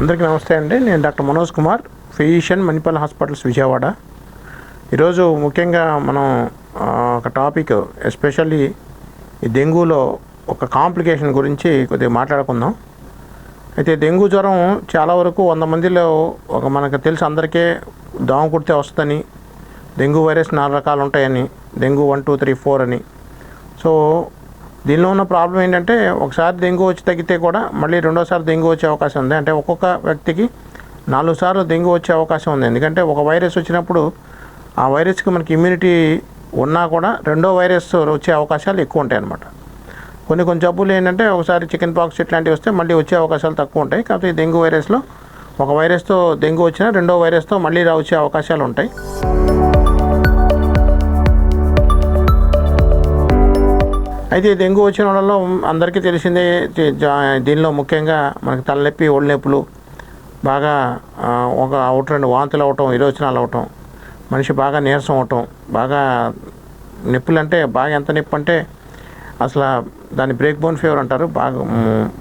అందరికీ నమస్తే అండి. నేను doctor Manoj Kumar physician Manipal hospitals Vijayawada. ఈరోజు ముఖ్యంగా మనం ఒక టాపిక్ ఎస్పెషల్లీ ఈ డెంగూలో ఒక కాంప్లికేషన్ గురించి కొద్దిగా మాట్లాడుకుందాం. అయితే డెంగ్యూ జ్వరం చాలా వరకు వంద మందిలో ఒక మనకు తెలిసి అందరికీ దోమ కుడితే వస్తుందని డెంగ్యూ వైరస్ నాలుగు రకాలు ఉంటాయని dengue one two three four అని. సో దీనిలో ఉన్న ప్రాబ్లం ఏంటంటే ఒకసారి డెంగ్యూ వచ్చి తగ్గితే కూడా మళ్ళీ రెండోసారి డెంగ్యూ వచ్చే అవకాశం ఉంది. అంటే ఒక్కొక్క వ్యక్తికి నాలుగు సార్లు డెంగ్యూ వచ్చే అవకాశం ఉంది. ఎందుకంటే ఒక వైరస్ వచ్చినప్పుడు ఆ వైరస్కి మనకి ఇమ్యూనిటీ ఉన్నా కూడా రెండో వైరస్ వచ్చే అవకాశాలు ఎక్కువ ఉంటాయి అన్నమాట. కొన్ని కొన్ని జబ్బులు ఏంటంటే ఒకసారి చికెన్ పాక్స్ ఇట్లాంటివి వస్తే మళ్ళీ వచ్చే అవకాశాలు తక్కువ ఉంటాయి. కాకపోతే ఈ డెంగ్యూ వైరస్లో ఒక వైరస్తో డెంగ్యూ వచ్చినా రెండో వైరస్తో మళ్ళీ రా వచ్చే అవకాశాలు ఉంటాయి. అయితే డెంగ్యూ వచ్చిన వాళ్ళలో అందరికీ తెలిసిందే దీనిలో ముఖ్యంగా మనకి తలనొప్పి ఒళ్ళు నొప్పులు బాగా ఒక ఒకటి రెండు వాంతులు అవటం విరోచనాలు అవటం మనిషి బాగా నీరసం అవటం బాగా నొప్పులు అంటే బాగా ఎంత నొప్పి అంటే అసలు దాన్ని బ్రేక్ బోన్ ఫీవర్ అంటారు. బాగా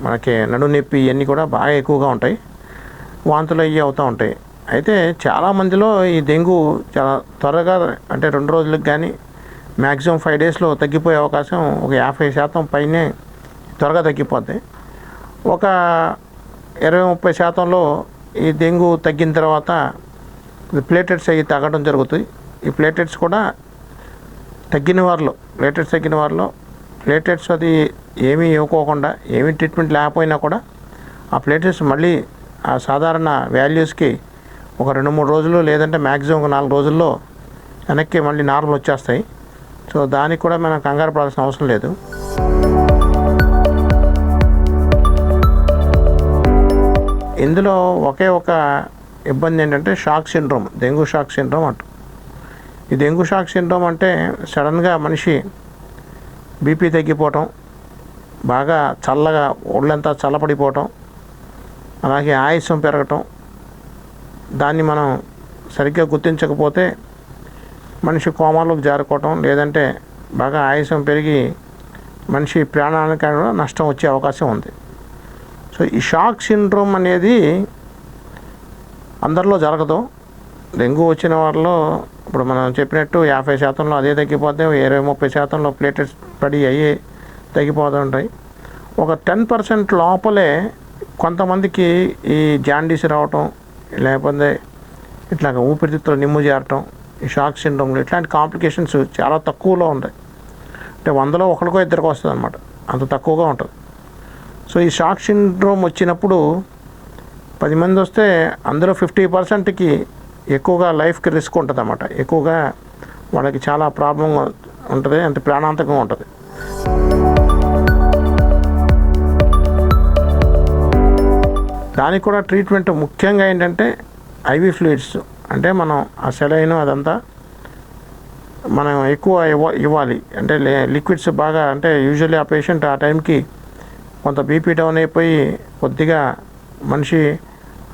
మనకి నడు నొప్పి ఇవన్నీ కూడా బాగా ఎక్కువగా ఉంటాయి. వాంతులు అయ్యి అవుతూ ఉంటాయి. అయితే చాలామందిలో ఈ డెంగ్యూ చాలా త్వరగా అంటే రెండు రోజులకు కానీ మ్యాక్సిమం ఫైవ్ డేస్లో తగ్గిపోయే అవకాశం ఒక యాభై శాతం పైనే త్వరగా తగ్గిపోద్ది. ఒక ఇరవై ముప్పై శాతంలో ఈ డెంగ్యూ తగ్గిన తర్వాత ప్లేటెట్స్ అవి తగ్గడం జరుగుతుంది. ఈ ప్లేటెట్స్ కూడా తగ్గిన వారిలో ప్లేటెట్స్ తగ్గిన వారిలో ప్లేటెట్స్ అది ఏమీ ఇవ్వకోకుండా ఏమీ ట్రీట్మెంట్ లేకపోయినా కూడా ఆ ప్లేటెట్స్ మళ్ళీ ఆ సాధారణ వాల్యూస్కి ఒక రెండు మూడు రోజులు లేదంటే మ్యాక్సిమం ఒక నాలుగు రోజుల్లో వెనక్కి మళ్ళీ నార్మల్ వచ్చేస్తాయి. సో దానికి కూడా మనం కంగారు పడాల్సిన అవసరం లేదు. ఇందులో ఒకే ఒక ఇబ్బంది ఏంటంటే shock syndrome dengue shock syndrome అంట. ఈ డెంగ్యూ షాక్ సిండ్రోమ్ అంటే సడన్గా మనిషి బీపీ తగ్గిపోవటం బాగా చల్లగా ఒళ్ళంతా చల్లపడిపోవటం అలాగే ఆయుసం పెరగటం దాన్ని మనం సరిగ్గా గుర్తించకపోతే మనిషి కోమాలోకి జారుకోవటం లేదంటే బాగా ఆయాసం పెరిగి మనిషి ప్రాణానికి కూడా నష్టం వచ్చే అవకాశం ఉంది. సో ఈ షాక్ సిండ్రోమ్ అనేది అందరిలో జరగదు. డెంగ్యూ వచ్చిన వాళ్ళలో ఇప్పుడు మనం చెప్పినట్టు యాభై శాతంలో అదే తగ్గిపోతే ఇరవై ముప్పై శాతంలో ప్లేటెట్స్ పడి అవి తగ్గిపోతూ ఉంటాయి. ఒక టెన్ పర్సెంట్ లోపలే కొంతమందికి ఈ జాండీస్ రావటం లేకపోతే ఇట్లాగ ఊపిరితిత్తులు నిమ్ము చేరటం షాక్ సిండ్రోమ్లు ఇట్లాంటి కాంప్లికేషన్స్ చాలా తక్కువలో ఉంటాయి. అంటే వందలో ఒకరికో ఇద్దరికో వస్తుంది అనమాట అంత తక్కువగా ఉంటుంది. సో ఈ షాక్ సిండ్రోమ్ వచ్చినప్పుడు పది మంది వస్తే అందులో ఫిఫ్టీ పర్సెంట్కి ఎక్కువగా లైఫ్కి రిస్క్ ఉంటుంది అన్నమాట ఎక్కువగా వాళ్ళకి చాలా ప్రాబ్లం ఉంటుంది అంటే ప్రాణాంతకంగా ఉంటుంది. దానికి కూడా ట్రీట్మెంట్ ముఖ్యంగా ఏంటంటే ఐవి ఫ్లూయిడ్స్. అంటే మనం ఆ సెలైన్ అదంతా మనం ఎక్కువ ఇవ్వ ఇవ్వాలి. అంటే లిక్విడ్స్ బాగా అంటే యూజువల్లీ ఆ పేషెంట్ ఆ టైంకి కొంత బీపీ డౌన్ అయిపోయి కొద్దిగా మనిషి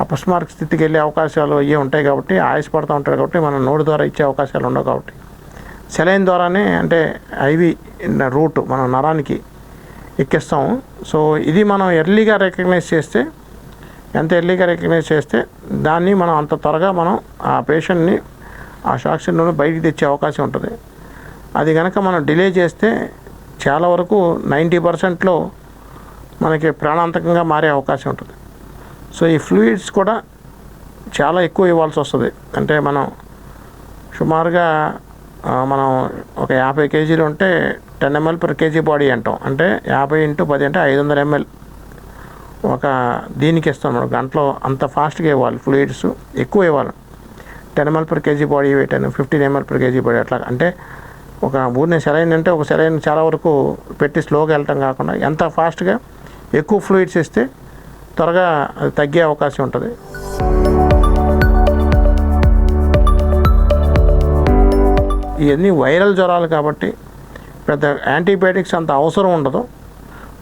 అపస్మారక స్థితికి వెళ్ళే అవకాశాలు అయ్యి ఉంటాయి కాబట్టి ఆయాసపడుతూ ఉంటారు కాబట్టి మనం నోటి ద్వారా ఇచ్చే అవకాశాలు ఉండవు కాబట్టి. సెలైన్ ద్వారానే అంటే ఐవి రూట్ మనం నరానికి ఎక్కిస్తాము. సో ఇది మనం ఎర్లీగా రికగ్నైజ్ చేస్తే ఎంత ఎర్లీగా రికగ్నైజ్ చేస్తే దాన్ని మనం అంత త్వరగా మనం ఆ పేషెంట్ని ఆ షాక్ నుండి బయటికి తెచ్చే అవకాశం ఉంటుంది. అది కనుక మనం డిలే చేస్తే చాలా వరకు నైంటీ పర్సెంట్లో మనకి ప్రాణాంతకంగా మారే అవకాశం ఉంటుంది. సో ఈ ఫ్లూయిడ్స్ కూడా చాలా ఎక్కువ ఇవ్వాల్సి వస్తుంది. అంటే మనం సుమారుగా మనం ఒక యాభై కేజీలు ఉంటే ten ML per KG body అంటాం. అంటే యాభై ఇంటూ పది అంటే ఐదు వందల ఎంఎల్. ఒక దీనికి ఇస్తాం మనం. గంటలో అంత ఫాస్ట్గా ఇవ్వాలి. ఫ్లూయిడ్స్ ఎక్కువ ఇవ్వాలి. Ten ML per KG body weight అని fifteen ML per KG body అట్లా. అంటే ఒక ఊరిని సెలైన్ అంటే ఒక సెలైన్ చాలా వరకు పెట్టి స్లోగా వెళ్ళటం కాకుండా ఎంత ఫాస్ట్గా ఎక్కువ ఫ్లూయిడ్స్ ఇస్తే త్వరగా అది తగ్గే అవకాశం ఉంటుంది. ఇవన్నీ వైరల్ జ్వరాలు కాబట్టి పెద్ద యాంటీబయాటిక్స్ అంత అవసరం ఉండదు.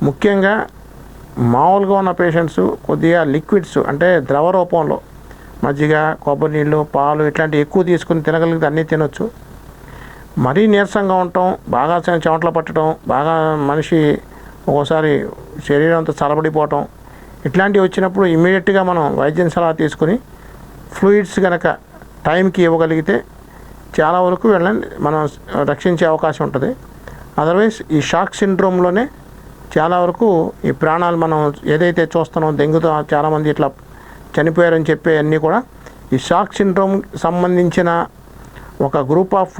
ముఖ్యంగా మామూలుగా ఉన్న పేషెంట్స్ కొద్దిగా లిక్విడ్స్ అంటే ద్రవ రూపంలో మజ్జిగ కొబ్బరి నీళ్ళు పాలు ఇట్లాంటివి ఎక్కువ తీసుకుని తినగలిగితే అన్నీ తినొచ్చు. మరీ నీరసంగా ఉండటం బాగా చె- చెమటలు పట్టడం బాగా మనిషి ఒక్కోసారి శరీరం అంతా చలబడిపోవటం ఇట్లాంటివి వచ్చినప్పుడు ఇమీడియట్గా మనం వైద్యం సలహా తీసుకుని ఫ్లూయిడ్స్ కనుక టైంకి ఇవ్వగలిగితే చాలా వరకు వెళ్ళని మనం రక్షించే అవకాశం ఉంటుంది. అదర్వైజ్ ఈ షాక్ సిండ్రోమ్లోనే చాలా వరకు ఈ ప్రాణాలు మనం ఏదైతే చూస్తున్నాం డెంగ్యూతో చాలామంది ఇట్లా చనిపోయారని చెప్పే అన్నీ కూడా ఈ షాక్ సిండ్రోమ్ సంబంధించిన ఒక గ్రూప్ ఆఫ్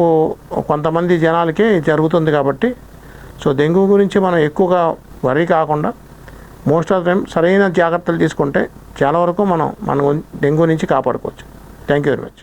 కొంతమంది జనాలకే జరుగుతుంది కాబట్టి సో డెంగ్యూ గురించి మనం ఎక్కువగా వరి కాకుండా మోస్ట్ ఆఫ్ టైం సరైన జాగ్రత్తలు తీసుకుంటే చాలా వరకు మనం మన డెంగ్యూ నుంచి కాపాడుకోవచ్చు. Thank you very much.